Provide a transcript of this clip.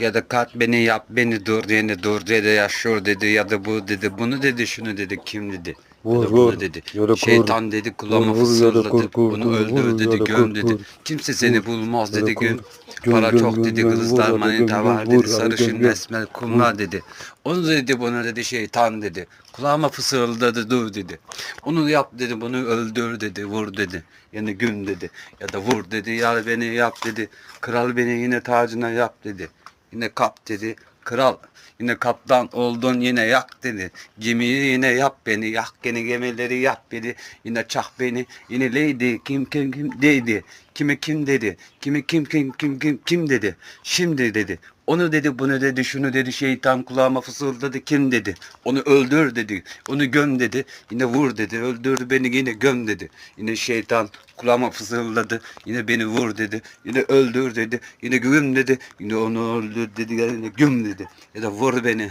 ya da kat beni yap beni dur yine dur dedi ya şu dedi ya da bu dedi bunu dedi şunu dedi kim dedi? Vur, bunu vur. dedi. Kur. şeytan dedi kulağıma Vur, ya da fısıldadı kur, kur, bunu öldür dedi göm dedi. kimse seni bulmaz dedi Göm, para göm, çok göm, dedi kızlar manita var dedi sarışın resmen kumlar dedi. Onu dedi bunu dedi şeytan dedi. Kulağıma fısıldadı dur dedi. Onu yap dedi bunu öldür dedi vur dedi. Yani gün dedi. Ya da vur dedi ya beni yap dedi. Kral beni yine tacına yap dedi yine kap dedi kral yine kaptan oldun yine yak dedi. Gemiyi yine yap beni yak yine gemileri yap beni yine çak beni yine lady kim kim kim dedi kimi kim dedi? Kimi kim kim kim kim kim dedi? Şimdi dedi. Onu dedi bunu dedi şunu dedi şeytan kulağıma fısıldadı kim dedi? Onu öldür dedi onu göm dedi. Yine vur dedi öldür beni yine göm dedi. Yine şeytan kulağıma fısıldadı yine beni vur dedi. Yine öldür dedi yine göm dedi. Yine onu öldür dedi yine göm dedi. Ya da vur beni